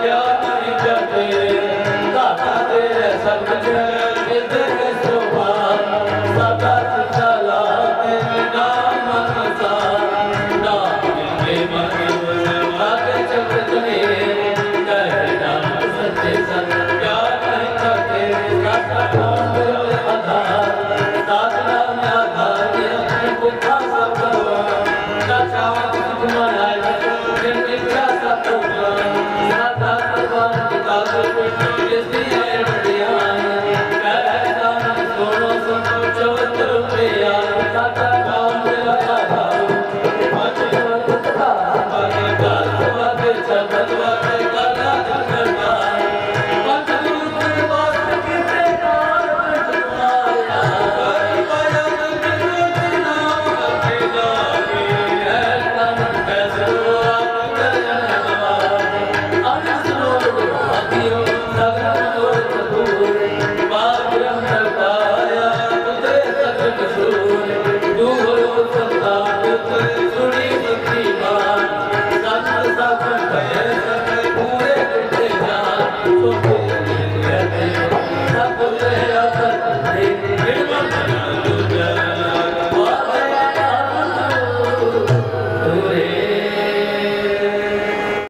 ਪਿਆਰ ਨਹੀਂ ਕਰਦੇ ਸਤ ਦੀਆਂ ਅੜਿਆ ਕਹਿਦਾ ਸੁਣੋ ਸੁਣੋ ਚਵਤ ਰੁਪਿਆ सब है सब पूरे जान